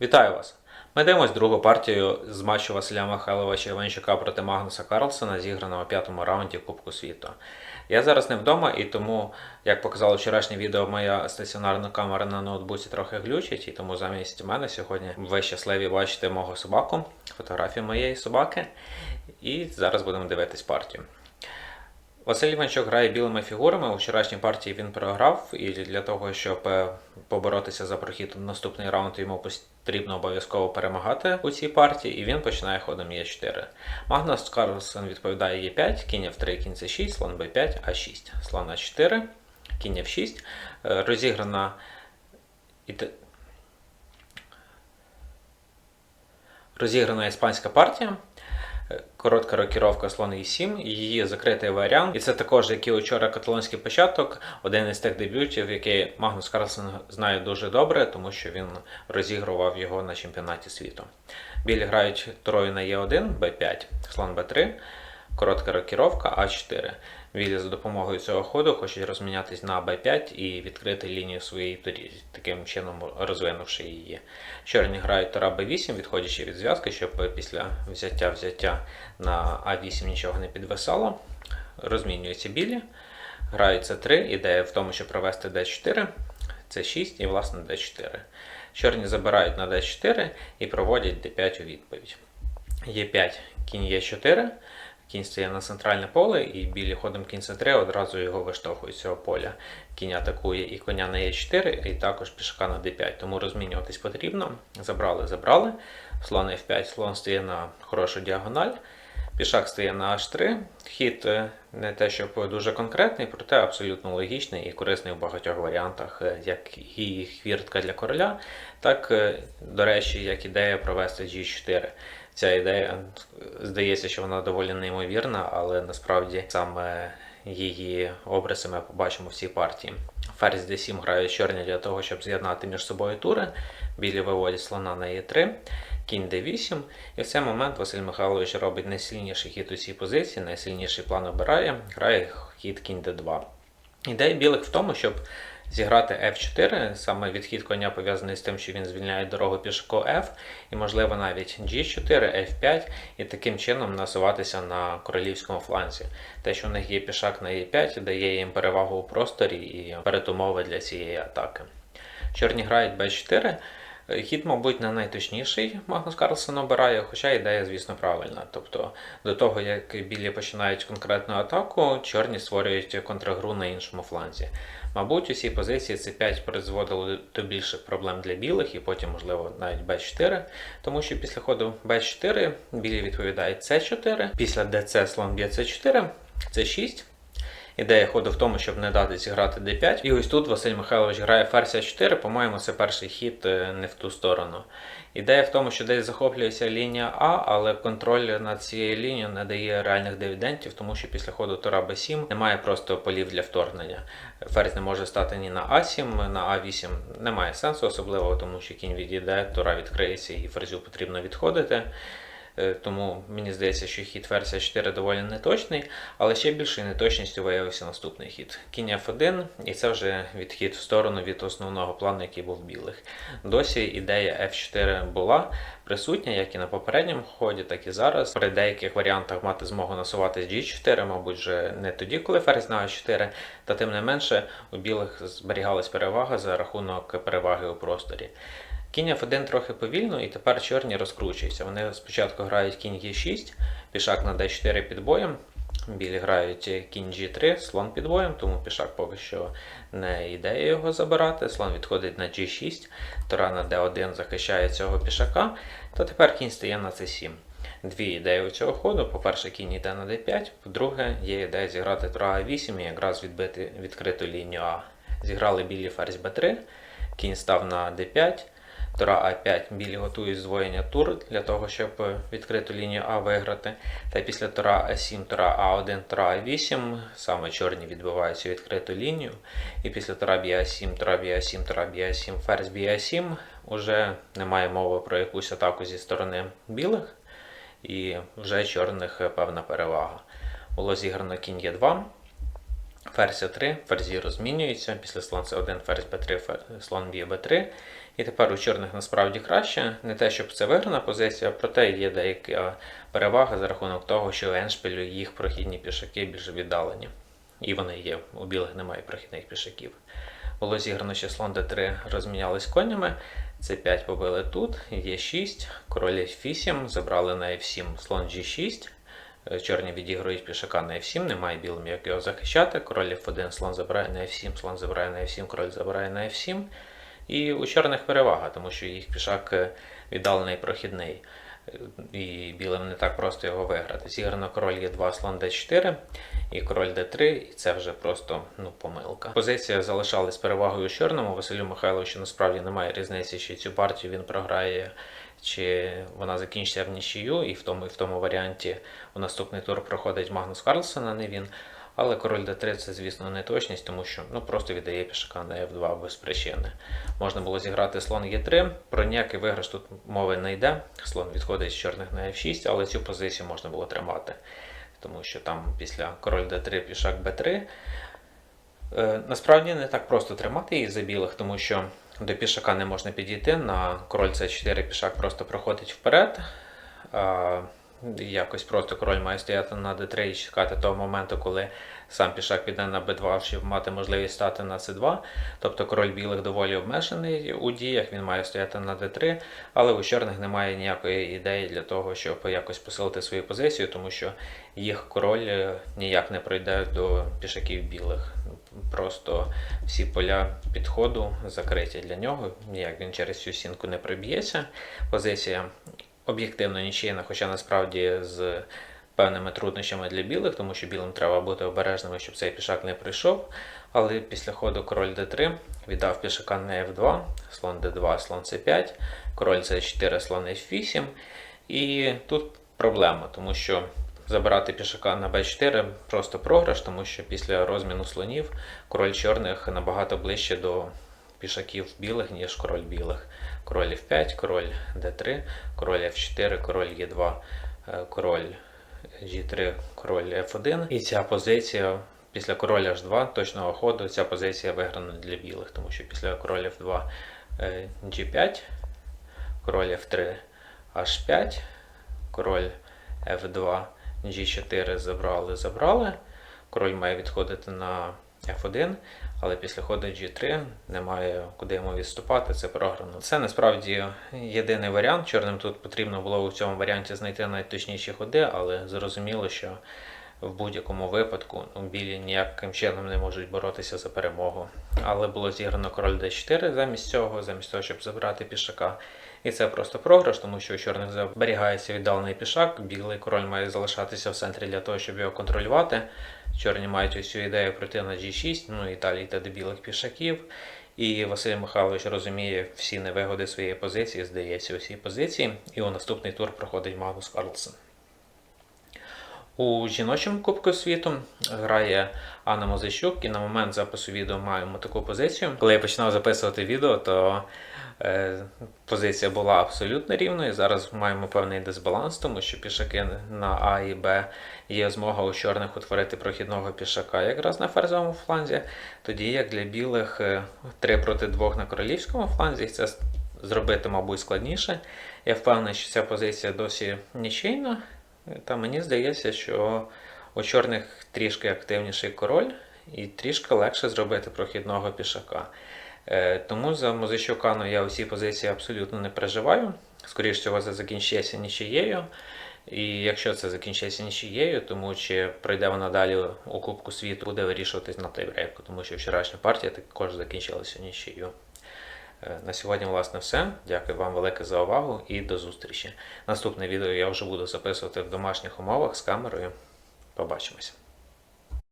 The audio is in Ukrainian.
Вітаю вас! Ми дивимось другу партію з матчу Василя Михайловича Іванчука проти Магнуса Карлсона, зіграного у п'ятому раунді Кубку світу. Я зараз не вдома, і тому, як показало вчорашнє відео, моя стаціонарна камера на ноутбуці трохи глючить, і тому замість мене сьогодні ви щасливі бачите мого собаку, фотографію моєї собаки. І зараз будемо дивитись партію. Василь Іванчук грає білими фігурами. У вчорашній партії він програв, і для того, щоб е, поборотися за прохід у наступний раунд, йому потрібно обов'язково перемагати у цій партії, і він починає ходом Е4. Магнус Карлсон відповідає Е5, кінь F3, кінь С6, слон Б5, А6, слон А4, кінь F6. Е, Розіграна Розіграна іспанська партія. Коротка рокіровка слон і 7 її закритий варіант. І це також, як і вчора каталонський початок, один із тих дебютів, який Магнус Карлсен знає дуже добре, тому що він розігрував його на чемпіонаті світу. Білі грають трою на Е1, Б5, слон Б3, коротка рокіровка А4. Білі за допомогою цього ходу хочуть розмінятись на Б5 і відкрити лінію своєї турі, таким чином розвинувши її. Чорні грають Тора Б8, відходячи від зв'язки, щоб після взяття взяття на А8 нічого не підвисало. Розмінюються білі. Грають С3, ідея в тому, щоб провести Д4, С6 і, власне, Д4. Чорні забирають на Д4 і проводять Д5 у відповідь. Є5, кінь Е4. Кінь стає на центральне поле, і білі ходом кінь С3 одразу його виштовхують з цього поля. Кінь атакує і коня на Е4, і також пішака на D5. Тому розмінюватись потрібно. Забрали, забрали. Слон F5, слон стає на хорошу діагональ. Пішак стає на H3. Хід е, не те, щоб дуже конкретний, проте абсолютно логічний і корисний в багатьох варіантах, е, як і хвіртка для короля, так, е, до речі, як ідея провести G4. Ця ідея здається, що вона доволі неймовірна, але насправді саме її обриси ми побачимо в цій партії. Ферзь D7 грають чорні для того, щоб з'єднати між собою тури. Білі виводять слона на Е3, кінь D8. І в цей момент Василь Михайлович робить найсильніший хід у цій позиції, найсильніший план обирає, грає хід кінь D2. Ідея білих в тому, щоб зіграти F4, саме відхід коня пов'язаний з тим, що він звільняє дорогу пішаку F, і, можливо, навіть G4, F5, і таким чином насуватися на королівському фланзі. Те, що у них є пішак на E5, дає їм перевагу у просторі і передумови для цієї атаки. Чорні грають B4. Хід, мабуть, не найточніший Магнус Карлсон обирає, хоча ідея, звісно, правильна. Тобто, до того, як білі починають конкретну атаку, чорні створюють контргру на іншому фланзі. Мабуть, у цій позиції C5 призводило до більших проблем для білих, і потім, можливо, навіть B4, тому що після ходу B4 білі відповідають C4, після DC слон б'є C4, C6. Ідея ходу в тому, щоб не дати зіграти d5. І ось тут Василь Михайлович грає ферзь 4 по-моєму, це перший хід е, не в ту сторону. Ідея в тому, що десь захоплюється лінія А, але контроль над цією лінією не дає реальних дивідендів, тому що після ходу Тура Б7 немає просто полів для вторгнення. Ферзь не може стати ні на А7, на А8 немає сенсу, особливо тому, що кінь відійде, Тура відкриється і ферзю потрібно відходити. Е, Тому мені здається, що хід версія 4 доволі неточний, але ще більшою неточністю виявився наступний хід. Кінь F1, і це вже відхід в сторону від основного плану, який був білих. Досі ідея F4 була присутня, як і на попередньому ході, так і зараз. При деяких варіантах мати змогу насувати з G4, мабуть, вже не тоді, коли ферзь на А4, та тим не менше у білих зберігалась перевага за рахунок переваги у просторі. Кінь F1 трохи повільно, і тепер чорні розкручуються. Вони спочатку грають кінь Е6, пішак на D4 під боєм. Білі грають кінь G3, слон під боєм, тому пішак поки що не ідея його забирати. Слон відходить на G6, Тора на D1 захищає цього пішака, то тепер кінь стає на C7. Дві ідеї у цього ходу. По-перше, кінь йде на D5, по-друге, є ідея зіграти Тура А8 і якраз відбити відкриту лінію А. Зіграли білі ферзь Б3, кінь став на D5. Тура А5 білі готують здвоєння тур для того, щоб відкриту лінію А виграти. Та після Тура А7, Тура А1, Тура А8 саме чорні відбивають відкриту лінію. І після Тура Бі А7, Тура Бі А7, Тура Бі А7, ферзь Бі А7 уже немає мови про якусь атаку зі сторони білих, і вже чорних певна перевага. Було зіграно кінь Е2. Ферзь 3 ферзі розмінюються. Після слон С1, ферзь Б3, слон б'є Б3. І тепер у чорних насправді краще. Не те, щоб це виграна позиція, проте є деяка перевага за рахунок того, що у Еншпілю їх прохідні пішаки більш віддалені. І вони є. У білих немає прохідних пішаків. Було зіграно ще слон d3, розмінялись конями. Це5 побили тут, є 6, король F8, забрали на F7 слон G6. Е, Чорні відіграють пішака на F7, немає білим як його захищати. Король F1, слон забирає на F7, слон забирає на F7, король забирає на F7. І у чорних перевага, тому що їх пішак е, віддалений прохідний. І білим не так просто його виграти. Зіграно король Е2, слон d4 і король d3, і це вже просто ну, помилка. Позиція залишалась перевагою чорному. Василю Михайловичу насправді немає різниці, чи цю партію він програє, чи вона закінчиться в нічию, і в тому, і в тому варіанті у наступний тур проходить Магнус Карлсон, а не він. Але король d3 це, звісно, не точність, тому що ну, просто віддає пішака на f2 без причини. Можна було зіграти слон e3, про ніякий виграш тут мови не йде. Слон відходить з чорних на f6, але цю позицію можна було тримати, тому що там після король d3 пішак b3. Е, насправді не так просто тримати її за білих, тому що до пішака не можна підійти. На король c4 пішак просто проходить вперед. А, якось просто король має стояти на d3 і чекати того моменту, коли сам пішак піде на b2, щоб мати можливість стати на c2. Тобто король білих доволі обмежений у діях, він має стояти на d3, але у чорних немає ніякої ідеї для того, щоб якось посилити свою позицію, тому що їх король е, ніяк не пройде до пішаків білих. Просто всі поля підходу закриті для нього, ніяк він через цю стінку не проб'ється. Позиція об'єктивно нічийна, хоча насправді з певними труднощами для білих, тому що білим треба бути обережними, щоб цей пішак не прийшов. Але після ходу король d3 віддав пішака на f2, слон d2, слон c5, король c4, слон f8. І тут проблема, тому що забирати пішака на b4 просто програш, тому що після розміну слонів король чорних набагато ближче до пішаків білих, ніж король білих. Король f5, король d3, король f4, король e2, е, король g3, король f1. І ця позиція після короля h2 точного ходу, ця позиція виграна для білих, тому що після короля f2 е, g5, король f3 h5, король f2, g4 забрали, забрали. Король має відходити на f1, але після ходу g3 немає куди йому відступати, це програно. Це насправді єдиний варіант. Чорним тут потрібно було у цьому варіанті знайти найточніші ходи, але зрозуміло, що в будь-якому випадку ну, білі ніяким чином не можуть боротися за перемогу. Але було зіграно король d4 замість цього, замість того, щоб забрати пішака. І це просто програш, тому що у чорних зберігається віддалений пішак, білий король має залишатися в центрі для того, щоб його контролювати. Чорні мають цю ідею пройти на G6, ну і та до білих пішаків. І Василь Михайлович розуміє всі невигоди своєї позиції, здається, усі позиції. І у наступний тур проходить Магнус Карлсен. У жіночому Кубку світу грає Анна Мозищук, і на момент запису відео маємо таку позицію. Коли я починав записувати відео, то е, позиція була абсолютно рівною. Зараз маємо певний дисбаланс, тому що пішаки на А і Б є змога у чорних утворити прохідного пішака якраз на ферзовому фланзі. Тоді як для білих 3 проти 2 на королівському фланзі, це зробити, мабуть, складніше. Я впевнений, що ця позиція досі нічийна. Та мені здається, що у чорних трішки активніший король і трішки легше зробити прохідного пішака. Е, Тому за Музичука ну, я у цій позиції абсолютно не переживаю. Скоріше всього, це закінчиться нічиєю. І якщо це закінчиться нічиєю, тому чи пройде вона далі у Кубку світу, буде вирішуватись на тайбрейку, тому що вчорашня партія також закінчилася нічиєю. Е, На сьогодні, власне, все. Дякую вам велике за увагу і до зустрічі. Наступне відео я вже буду записувати в домашніх умовах з камерою. Побачимося.